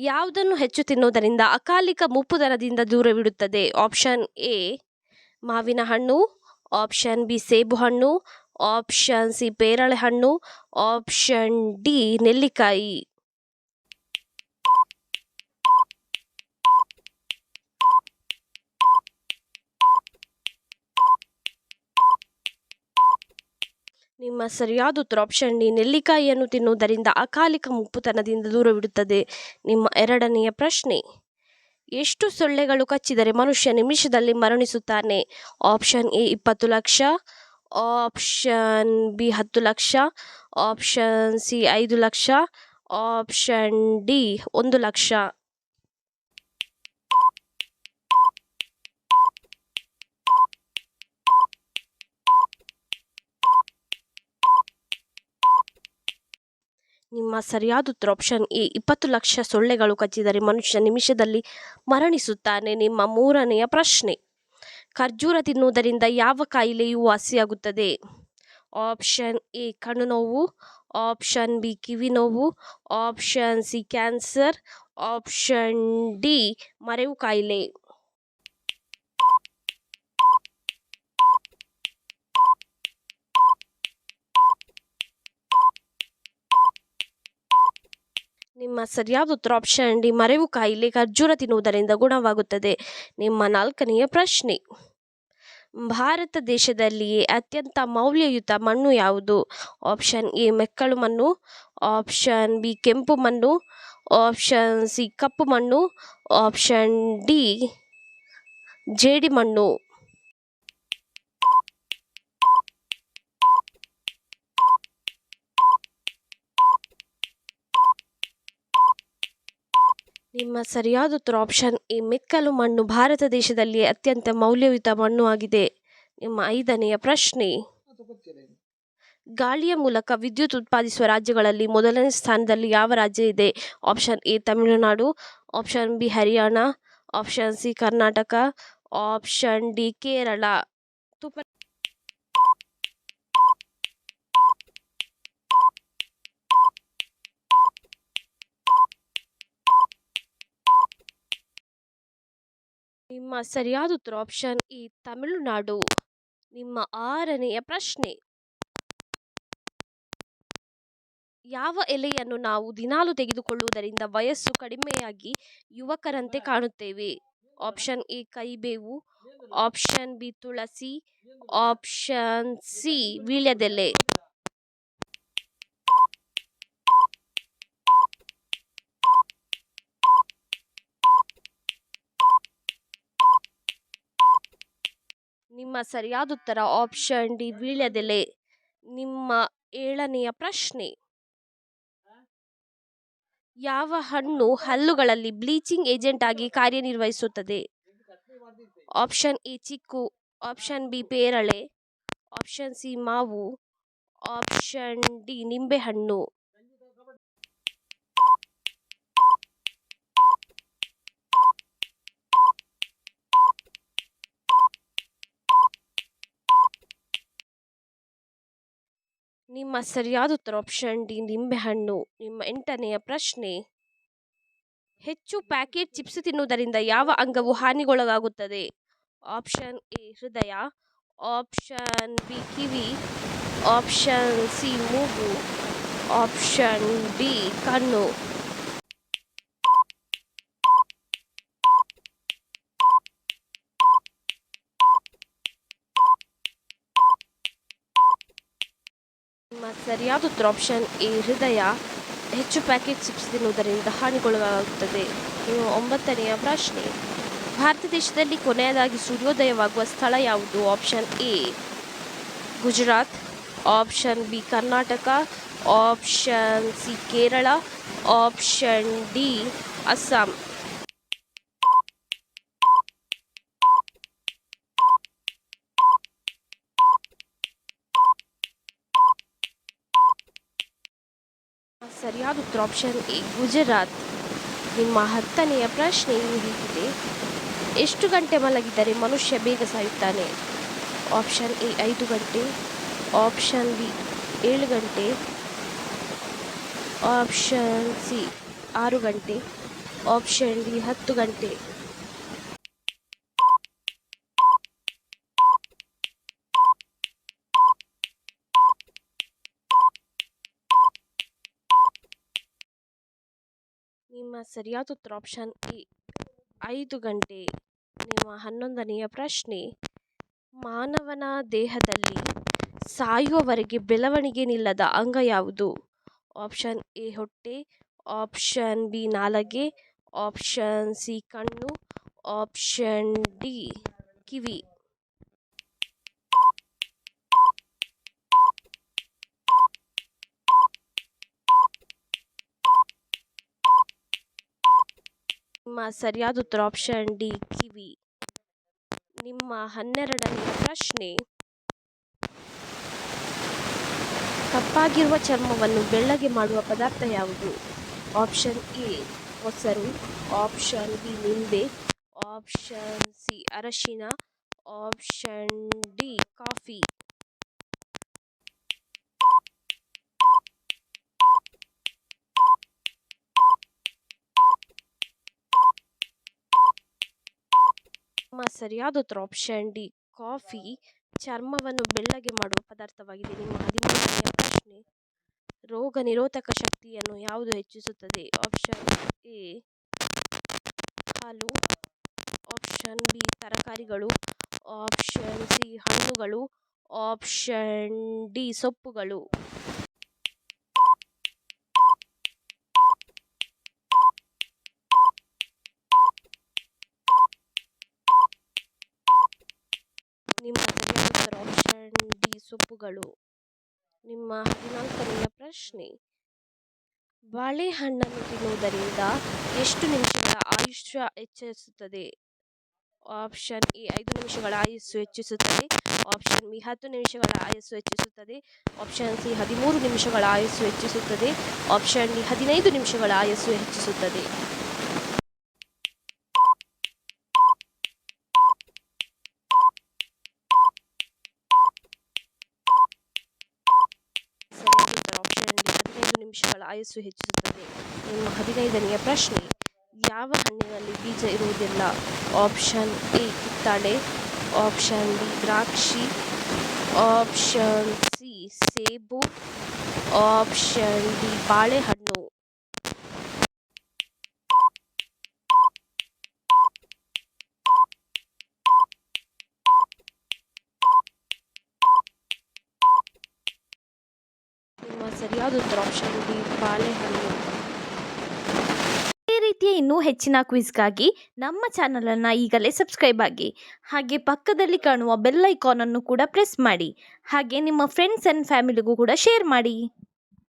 ಯಾವುದನ್ನು ಹೆಚ್ಚು ತಿನ್ನುವುದರಿಂದ ಅಕಾಲಿಕ ಮುಪ್ಪು ದರದಿಂದ ದೂರವಿಡುತ್ತದೆ? ಆಪ್ಷನ್ ಎ, ಮಾವಿನ ಹಣ್ಣು. ಆಪ್ಷನ್ ಬಿ, ಸೇಬು ಹಣ್ಣು. ಆಪ್ಷನ್ ಸಿ, ಪೇರಳೆ ಹಣ್ಣು. ಆಪ್ಷನ್ ಡಿ, ನೆಲ್ಲಿಕಾಯಿ. ನಿಮ್ಮ ಸರಿಯಾದ ಉತ್ತರ ಆಪ್ಷನ್ ಡಿ, ನೆಲ್ಲಿಕಾಯಿಯನ್ನು ತಿನ್ನುವುದರಿಂದ ಅಕಾಲಿಕ ಮುಪ್ಪುತನದಿಂದ ದೂರವಿಡುತ್ತದೆ. ನಿಮ್ಮ ಎರಡನೆಯ ಪ್ರಶ್ನೆ, ಎಷ್ಟು ಸೊಳ್ಳೆಗಳು ಕಚ್ಚಿದರೆ ಮನುಷ್ಯ ನಿಮಿಷದಲ್ಲಿ ಮರಣಿಸುತ್ತಾನೆ? ಆಪ್ಷನ್ ಎ, ಇಪ್ಪತ್ತು ಲಕ್ಷ ಆಪ್ಷನ್ ಬಿ, ಹತ್ತು ಲಕ್ಷ ಆಪ್ಷನ್ ಸಿ, ಐದು ಲಕ್ಷ ಆಪ್ಷನ್ ಡಿ, ಒಂದು ಲಕ್ಷ. ನಿಮ್ಮ ಸರಿಯಾದ ಉತ್ತರ ಆಪ್ಷನ್ ಎ ಇಪ್ಪತ್ತು ಲಕ್ಷ ಸೊಳ್ಳೆಗಳು ಕಚ್ಚಿದರೆ ಮನುಷ್ಯ ನಿಮಿಷದಲ್ಲಿ ಮರಣಿಸುತ್ತಾನೆ. ನಿಮ್ಮ ಮೂರನೆಯ ಪ್ರಶ್ನೆ, ಖರ್ಜೂರ ತಿನ್ನುವುದರಿಂದ ಯಾವ ಕಾಯಿಲೆಯು ವಾಸಿಯಾಗುತ್ತದೆ? ಆಪ್ಷನ್ ಎ, ಕಣ್ಣು ನೋವು ಆಪ್ಷನ್ ಬಿ, ಕಿವಿ ನೋವು option C cancer option D, ಮರೆವು ಕಾಯಿಲೆ. ನಿಮ್ಮ ಸರಿಯಾದ ಉತ್ತರ ಆಪ್ಷನ್ ಡಿ, ಮರೆವು ಕಾಯಿಲೆ ಖರ್ಜೂರ ತಿನ್ನುವುದರಿಂದ ಗುಣವಾಗುತ್ತದೆ. ನಿಮ್ಮ ನಾಲ್ಕನೆಯ ಪ್ರಶ್ನೆ. ಭಾರತ ದೇಶದಲ್ಲಿಯೇ ಅತ್ಯಂತ ಮೌಲ್ಯಯುತ ಮಣ್ಣು ಯಾವುದು? ಆಪ್ಷನ್ ಎ, ಮೆಕ್ಕಲು ಮಣ್ಣು ಆಪ್ಷನ್ ಬಿ, ಕೆಂಪು ಮಣ್ಣು ಆಪ್ಷನ್ ಸಿ, ಕಪ್ಪು ಮಣ್ಣು ಆಪ್ಷನ್ ಡಿ, ಜೇಡಿ ಮಣ್ಣು. ನಿಮ್ಮ ಸರಿಯಾದ ಉತ್ತರ ಆಪ್ಷನ್ ಎ ಮೆಕ್ಕಲು ಮಣ್ಣು ಭಾರತ ದೇಶದಲ್ಲಿ ಅತ್ಯಂತ ಮೌಲ್ಯಯುತ ಮಣ್ಣು ಆಗಿದೆ. ನಿಮ್ಮ ಐದನೆಯ ಪ್ರಶ್ನೆ. ಗಾಳಿಯ ಮೂಲಕ ವಿದ್ಯುತ್ ಉತ್ಪಾದಿಸುವ ರಾಜ್ಯಗಳಲ್ಲಿ ಮೊದಲನೇ ಸ್ಥಾನದಲ್ಲಿ ಯಾವ ರಾಜ್ಯ ಇದೆ? Option A Tamil Nadu option B Haryana option C Karnataka option D Kerala. ತುಪ್ಪ ನಿಮ್ಮ ಸರಿಯಾದ ಉತ್ತರ ಆಪ್ಷನ್ ಇ ತಮಿಳುನಾಡು, ನಿಮ್ಮ ಆರನೆಯ ಪ್ರಶ್ನೆ. ಯಾವ ಎಲೆಯನ್ನು ನಾವು ದಿನಾಲು ತೆಗೆದುಕೊಳ್ಳುವುದರಿಂದ ವಯಸ್ಸು ಕಡಿಮೆಯಾಗಿ ಯುವಕರಂತೆ ಕಾಣುತ್ತೇವೆ? ಆಪ್ಷನ್ ಎ ಕೈಬೇವು ಆಪ್ಷನ್ ಬಿ, ತುಳಸಿ ಆಪ್ಷನ್ ಸಿ, ವೀಳ್ಯದೆಲೆ. ನಿಮ್ಮ ಸರಿಯಾದ ಉತ್ತರ ಆಪ್ಷನ್ ಡಿ ವೀಳ್ಯದೆಲೆ ನಿಮ್ಮ ಏಳನೆಯ ಪ್ರಶ್ನೆ. ಯಾವ ಹಣ್ಣು ಹಲ್ಲುಗಳಲ್ಲಿ ಬ್ಲೀಚಿಂಗ್ ಏಜೆಂಟ್ ಆಗಿ ಕಾರ್ಯನಿರ್ವಹಿಸುತ್ತದೆ? Option A chikoo option B ಪೇರಳೆ ಆಪ್ಷನ್ ಸಿ ಮಾವು ಆಪ್ಷನ್ ಡಿ ನಿಂಬೆಹಣ್ಣು. ನಿಮ್ಮ ಸರಿಯಾದ ಉತ್ತರ ಆಪ್ಷನ್ ಡಿ, ನಿಂಬೆಹಣ್ಣು, ನಿಮ್ಮ ಎಂಟನೆಯ ಪ್ರಶ್ನೆ. ಹೆಚ್ಚು ಪ್ಯಾಕೆಟ್ ಚಿಪ್ಸ್ ತಿನ್ನುವುದರಿಂದ ಯಾವ ಅಂಗವು ಹಾನಿಗೊಳಗಾಗುತ್ತದೆ? ಆಪ್ಷನ್ ಎ, ಹೃದಯ ಆಪ್ಷನ್ ಬಿ, ಕಿವಿ ಆಪ್ಷನ್ ಸಿ, ಮೂಗು ಆಪ್ಷನ್ ಡಿ, ಕಣ್ಣು. ಸರಿಯಾದ ಉತ್ತರ ಆಪ್ಷನ್ ಎ ಹೃದಯ ಹೆಚ್ಚು ಪ್ಯಾಕೆಟ್ ಚಿಪ್ಸ್ ತಿನ್ನುವುದರಿಂದ ಹಾನಿಗೊಳಗಾಗುತ್ತದೆ. ಇನ್ನು ಒಂಬತ್ತನೆಯ ಪ್ರಶ್ನೆ. ಭಾರತ ದೇಶದಲ್ಲಿ ಕೊನೆಯದಾಗಿ ಸೂರ್ಯೋದಯವಾಗುವ ಸ್ಥಳ ಯಾವುದು? Option A, Gujarat. Option B, Karnataka. Option C, Kerala. Option D, Assam. ಸರಿಯಾದ ಉತ್ತರ ಆಪ್ಷನ್ ಎ, ಗುಜರಾತ್. ನಿಮ್ಮ ಹತ್ತನೆಯ ಪ್ರಶ್ನೆ ಹೀಗಿದೆ. ಎಷ್ಟು ಗಂಟೆ ಮಲಗಿದರೆ ಮನುಷ್ಯ ಬೇಗ ಸಾಯುತ್ತಾನೆ? ಆಪ್ಷನ್ ಎ, ಐದು ಗಂಟೆ. ಆಪ್ಷನ್ ಬಿ, ಏಳು ಗಂಟೆ. ಆಪ್ಷನ್ ಸಿ, ಆರು ಗಂಟೆ. ಆಪ್ಷನ್ ಡಿ, ಹತ್ತು ಗಂಟೆ. ನಿಮ್ಮ ಸರಿಯಾದ ಉತ್ತರ ಆಪ್ಷನ್ ಎ ಐದು ಗಂಟೆ ನಿಮ್ಮ ಹನ್ನೊಂದನೆಯ ಪ್ರಶ್ನೆ, ಮಾನವನ ದೇಹದಲ್ಲಿ ಸಾಯುವವರೆಗೆ ಬೆಳವಣಿಗೆ ನಿಲ್ಲದ ಅಂಗ ಯಾವುದು? ಆಪ್ಷನ್ ಎ ಹೊಟ್ಟೆ ಆಪ್ಷನ್ ಬಿ ನಾಲಗೆ ಆಪ್ಷನ್ ಸಿ ಕಣ್ಣು ಆಪ್ಷನ್ ಡಿ ಕಿವಿ. ನಿಮ್ಮ ಸರಿಯಾದ ಉತ್ತರ ಆಪ್ಷನ್ ಡಿ ಕಿವಿ. ನಿಮ್ಮ ಹನ್ನೆರಡನೇ ಪ್ರಶ್ನೆ. ಕಪ್ಪಾಗಿರುವ ಚರ್ಮವನ್ನು ಬೆಳ್ಳಗೆ ಮಾಡುವ ಪದಾರ್ಥ ಯಾವುದು? ಆಪ್ಷನ್ ಎ ಮೊಸರು. ಆಪ್ಷನ್ ಬಿ ನಿಂಬೆ. ಆಪ್ಷನ್ ಸಿ ಅರಶಿನ. Option D coffee. ನಿಮ್ಮ ಸರಿಯಾದ ಉತ್ತರ. ಆಪ್ಷನ್ ಡಿ ಕಾಫಿ ಚರ್ಮವನ್ನು ಬೆಳ್ಳಗೆ ಮಾಡುವ ಪದಾರ್ಥವಾಗಿದೆ. ನಿಮ್ಮ ಹದಿಮೂರನೆಯ ಪ್ರಶ್ನೆ. ರೋಗ ನಿರೋಧಕ ಶಕ್ತಿಯನ್ನು ಯಾವುದು ಹೆಚ್ಚಿಸುತ್ತದೆ? ಆಪ್ಷನ್ ಎ ಹಾಲು. ಆಪ್ಷನ್ ಬಿ ತರಕಾರಿಗಳು. ಆಪ್ಷನ್ ಸಿ ಹಣ್ಣುಗಳು. ಆಪ್ಷನ್ ಡಿ ಸೊಪ್ಪುಗಳು ನಿಮ್ಮ ಸರಿಯಾದ ಉತ್ತರ ಆಪ್ಷನ್ ಡಿ ಸೊಪ್ಪುಗಳು. ನಿಮ್ಮ ಹದಿನಾಲ್ಕನೆಯ ಪ್ರಶ್ನೆ. ಬಾಳೆಹಣ್ಣನ್ನು ತಿನ್ನುವುದರಿಂದ ಎಷ್ಟು ನಿಮಿಷಗಳ ಆಯುಷ್ಯ ಹೆಚ್ಚಿಸುತ್ತದೆ? ಆಪ್ಷನ್ ಎ, ಐದು ನಿಮಿಷಗಳ ಆಯುಸ್ಸು ಹೆಚ್ಚಿಸುತ್ತದೆ. ಆಪ್ಷನ್ ಬಿ, ಹತ್ತು ನಿಮಿಷಗಳ ಆಯಸ್ಸು ಹೆಚ್ಚಿಸುತ್ತದೆ. ಆಪ್ಷನ್ ಸಿ, ಹದಿಮೂರು ನಿಮಿಷಗಳ ಆಯಸ್ಸು ಹೆಚ್ಚಿಸುತ್ತದೆ. ಆಪ್ಷನ್ ಡಿ, ಹದಿನೈದು ನಿಮಿಷಗಳ ಆಯಸ್ಸು ಹೆಚ್ಚಿಸುತ್ತದೆ ಸರಿಯಾದ ಉತ್ತರ ಆಪ್ಷನ್ ಡಿ ಹದಿನೈದು ನಿಮಿಷಗಳ ಆಯಸ್ಸು ಹೆಚ್ಚಿಸುತ್ತದೆ. ನಿಮ್ಮ ಹದಿನೈದನೆಯ ಪ್ರಶ್ನೆ, ಯಾವ ಹಣ್ಣಿನಲ್ಲಿ ಬೀಜ ಇರುವುದಿಲ್ಲ? ಆಪ್ಷನ್ ಎ, ಕಿತ್ತಳೆ, ಆಪ್ಷನ್ ಬಿ, ದ್ರಾಕ್ಷಿ, ಆಪ್ಷನ್ ಸಿ, ಸೇಬು, ಆಪ್ಷನ್ ಡಿ, ಬಾಳೆಹಣ್ಣು ನಿಮ್ಮ ಸರಿಯಾದ ಉತ್ತರ ಆಪ್ಷನ್ ಬಾಳೆಹಣ್ಣು. ಇದೇ ರೀತಿಯ ಇನ್ನೂ ಹೆಚ್ಚಿನ ಕ್ವಿಜ್ಗಾಗಿ ನಮ್ಮ ಚಾನಲನ್ನು ಈಗಲೇ ಸಬ್ಸ್ಕ್ರೈಬ್ ಆಗಿ, ಹಾಗೆ ಪಕ್ಕದಲ್ಲಿ ಕಾಣುವ ಬೆಲ್ ಐಕಾನನ್ನು ಕೂಡ ಪ್ರೆಸ್ ಮಾಡಿ, ಹಾಗೆ ನಿಮ್ಮ ಫ್ರೆಂಡ್ಸ್ ಆ್ಯಂಡ್ ಫ್ಯಾಮಿಲಿಗೂ ಕೂಡ ಶೇರ್ ಮಾಡಿ.